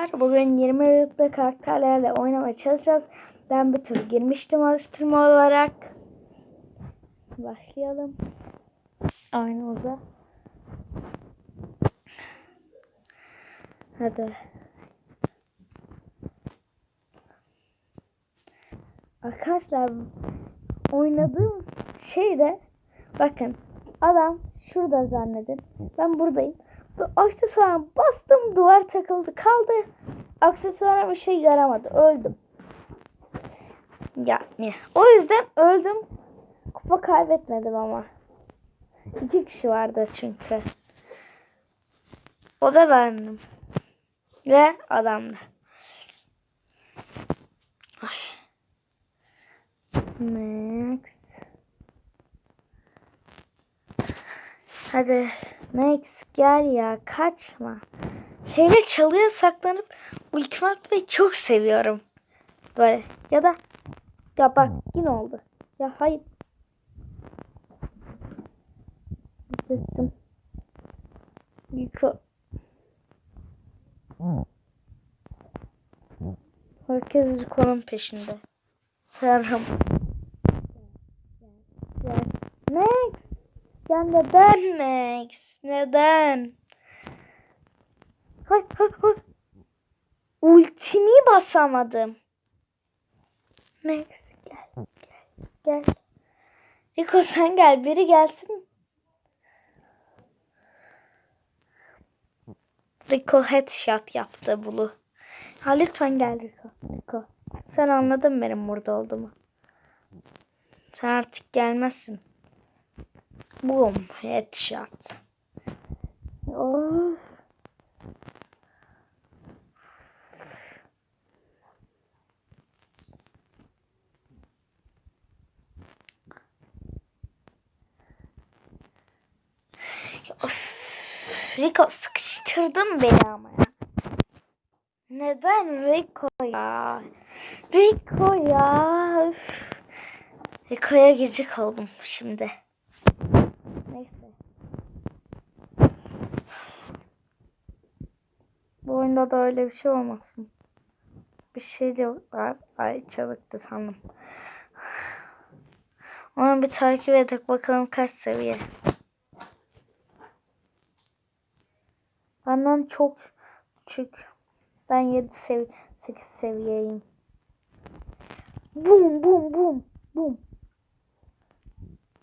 Bugün 20 Aralık'ta karakterlerle oynamaya çalışacağız. Ben bir tur girmiştim alıştırma olarak. Başlayalım. Aynamıza. Hadi. Arkadaşlar oynadığım şeyde bakın adam şurada zannedin. Ben buradayım. Bu aksesuarı bastım duvar takıldı kaldı. Aksesuara bir şey yaramadı. Öldüm. Yani o yüzden öldüm. Kupa kaybetmedim ama. İki kişi vardı çünkü. O da bendim. Ve adamdı. Ay. Next. Hadi Max gel ya kaçma. Şeyle çalıya saklanıp ultim çok seviyorum. Böyle ya da ya bak yine oldu. Ya hayır. Düştüm. Yıka. Herkes konum peşinde. Serham. Max. Ya neden Max? Neden? Hay hay hay. Ultimi basamadım. Max gel gel gel. Rico sen gel biri gelsin. Rico headshot yaptı bunu. Ha lütfen gel Rico. Rico. Sen anladın benim burada olduğumu. Sen artık gelmezsin. Boom. Headshot. Of. Of. Rico sıkıştırdın beni ama ya. Neden Rico ya? Rico ya. Rico'ya gıcık oldum şimdi. Neyse. Bu oyunda da öyle bir şey olmasın. Bir şey var. Ay çabuktu sandım. Onu bir takip edek bakalım kaç seviye. Benden çok küçük. Ben 7 seviye 8 seviyeyim. Bum bum bum bum.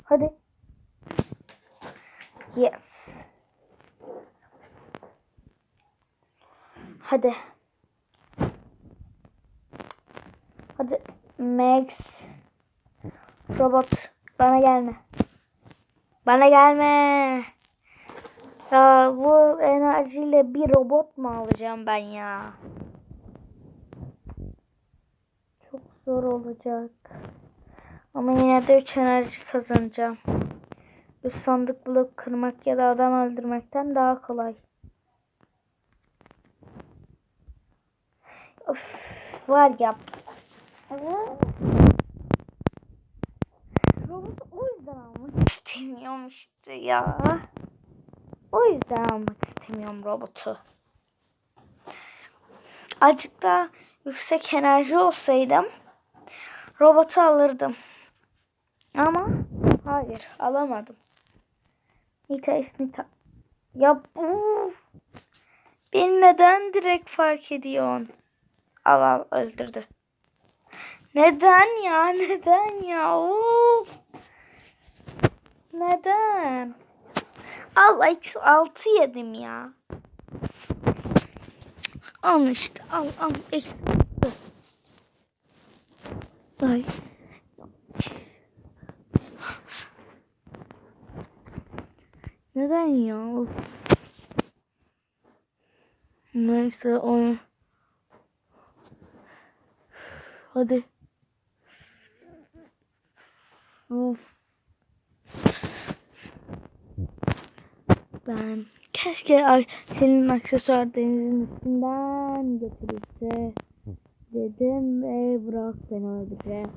Hadi. Yes. Hadi. Hadi Max. Robot bana gelme. Bana gelme. Ya bu enerjiyle bir robot mu alacağım ben ya? Çok zor olacak. Ama yine de 3 enerji kazanacağım. Bir sandık bulup kırmak ya da adam öldürmekten daha kolay. Of, var ya. Robotu o yüzden almak istemiyorum işte ya. O yüzden almak istemiyorum robotu. Azıcık daha yüksek enerji olsaydım robotu alırdım. Ama hayır alamadım. Nita Nita. Ya bu beni neden direkt fark ediyorsun? Al al öldürdü. Neden ya? Neden ya? Of. Neden? Al eksi altı yedim ya. Al işte al al eksi. Ay. Neden ya? Neyse onu. Hadi. Of. Ben keşke senin aksesuar denizin üstünden getirirse dedim ve bırak beni öldüreceğim.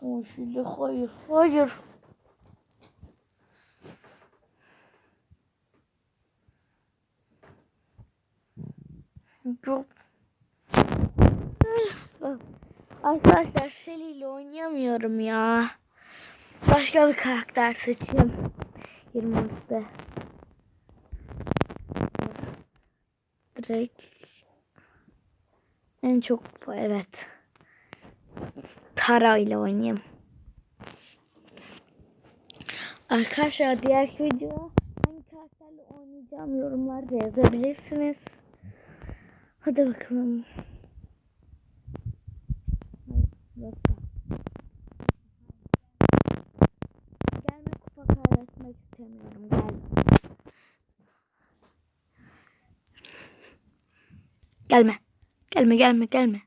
Ama şimdi hayır hayır. Yok. Arkadaşlar Shelly ile oynayamıyorum ya. Başka bir karakter seçeyim. 20'de. Direkt en çok evet. Tara ile oynayayım. Arkadaşlar diğer video hangi karakterle oynayacağım yorumlarda yazabilirsiniz. Hadi bakalım. Gelme kupa kaybetmek istemiyorum. Gel. Gelme. Gelme gelme gelme.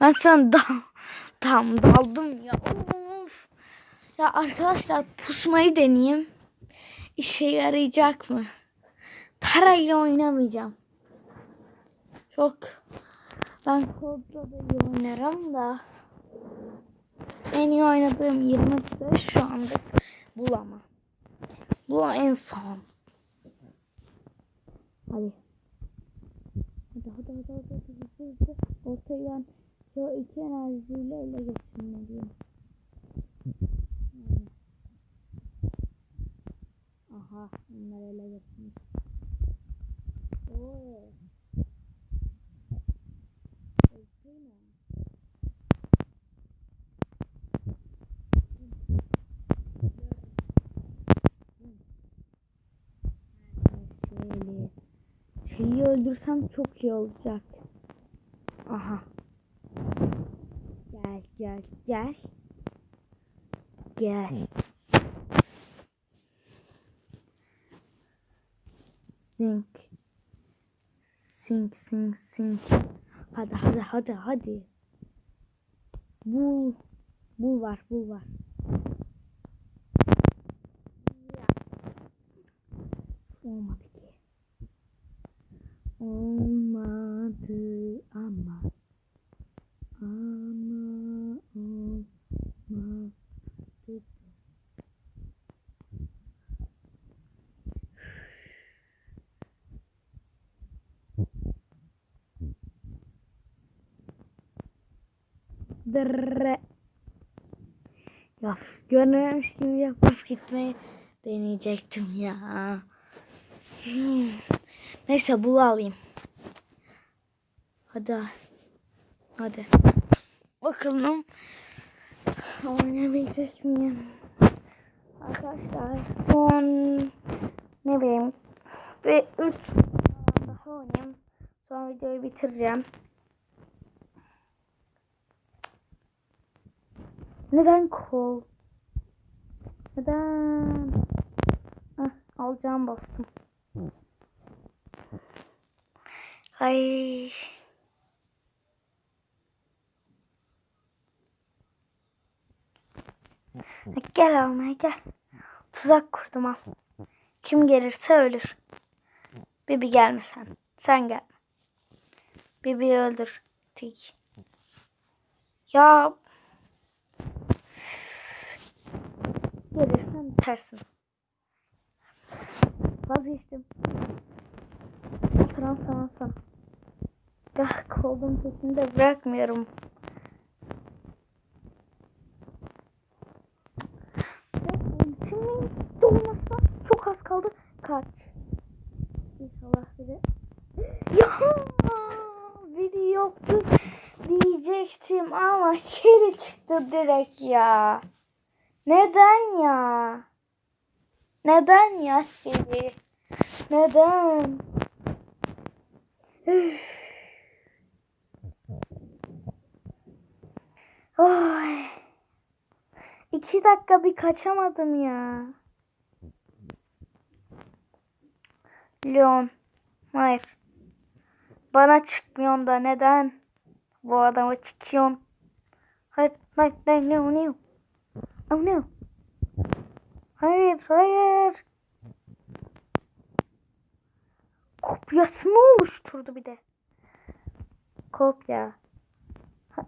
Ben sana da tam daldım ya. Of. Ya arkadaşlar pusmayı deneyeyim. İşe yarayacak mı? Tara ile oynamayacağım. Çok ben kodla da oynarım da en iyi oynadığım 25 şu anda bulama. Bu en son. Hadi. Hadi hadi hadi hadi hadi hadi hadi. Ortaya ben şu iki enerjiyle ele geçirmeliyim. Aha bunlar ele geçmiş. Öldürsem çok iyi olacak. Aha. Gel gel gel. Gel. Sink. Sink sink sink. Hadi hadi hadi hadi. Bul. Bul var bul var. Ya. Olmadı ki. Olmadı ama. Ama olmadı. Dırrrr. Ya görmemiş gibi yapıp gitmeyi deneyecektim ya. Hmm. Neyse bunu alayım. Hadi. Hadi. Bakalım oynayabilecek miyim? Arkadaşlar son ne bileyim ve 3 daha oynayayım. Sonra videoyu bitireceğim. Neden kol? Neden? Ah, alacağım bastım. Ay. Gel almaya gel. Tuzak kurdum al. Kim gelirse ölür. Bibi gelme sen. Sen gel. Bibi'yi öldür. Tik. Ya. Gelirsen tersin. Vazgeçtim. Tamam. Ya kolum sesini de bırakmıyorum. Ultimin dolmasına çok az kaldı. Kaç. İnşallah biri. Ya biri yoktu diyecektim ama şeyle çıktı direkt ya. Neden ya? Neden ya şeyi? Neden? Oy. İki dakika bir kaçamadım ya. Leon. Hayır. Bana çıkmıyorsun da neden? Bu adama çıkıyorsun. Hayır, hayır, hayır, no, no. Oh no. Hayır, hayır. Kopyasını oluşturdu bir de. Kopya. Ha-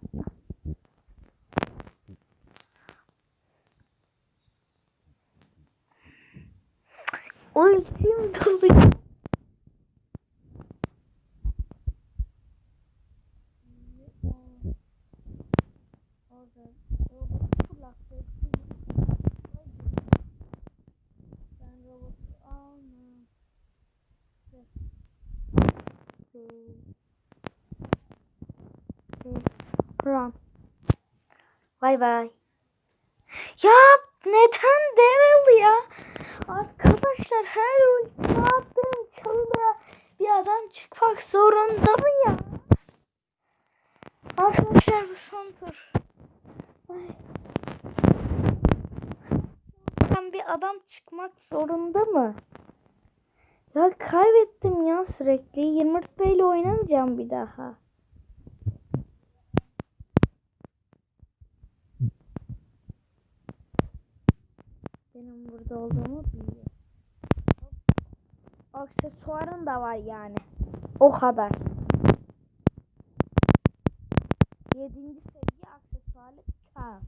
Ultim dolu. Bay bay. Ya neden Daryl ya? Arkadaşlar her ulti attığım çalıda bir adam çıkmak zorunda mı ya? Arkadaşlar bu son tur. Ay. Ben bir adam çıkmak zorunda mı? Ya kaybettim ya sürekli. 20 ile oynamayacağım bir daha. Benim burada olduğumu biliyor. Aksesuarın da var yani. O kadar. Yedinci seviye aksesuarlı kağıt.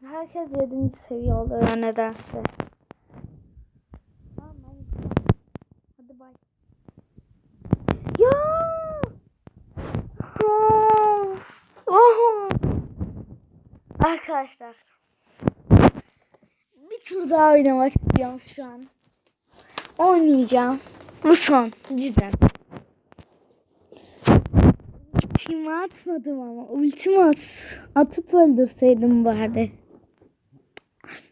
Herkes yedinci seviye oluyor nedense. Tamam ben gidiyorum. Hadi bay. Ya! Oh! Oh! Arkadaşlar. Bir tur daha oynamak istiyorum şu an. Oynayacağım. Bu son. Cidden. Ultimi atmadım ama. Ultimi at, atıp öldürseydim bari.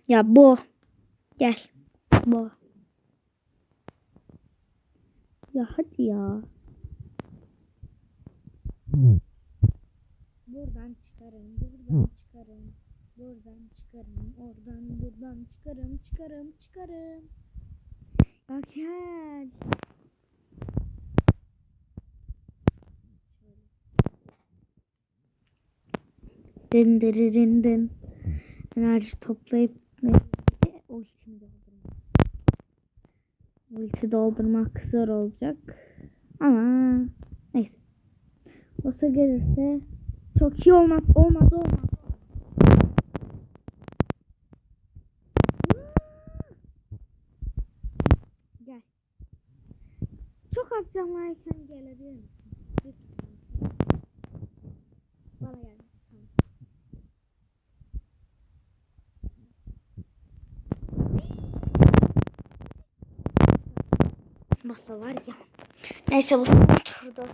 Ya bu. Gel. Bu. Ya hadi ya. Buradan çıkarım, buradan çıkarım. Buradan çıkarım, oradan buradan çıkarım, çıkarım, çıkarım. Ya gel. Din din din. Enerji toplayıp ne? Ultimi doldurmak. Ulti doldurmak zor olacak. Ama neyse. Olsa gelirse çok iyi olmaz. Olmaz olmaz. Az canlarken gelebilir misin? Bana gel. Mustafa var ya. Neyse bu turda.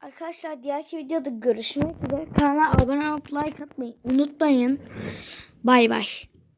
Arkadaşlar diğerki videoda görüşmek üzere. Kanala abone olup like atmayı unutmayın. Bay bay.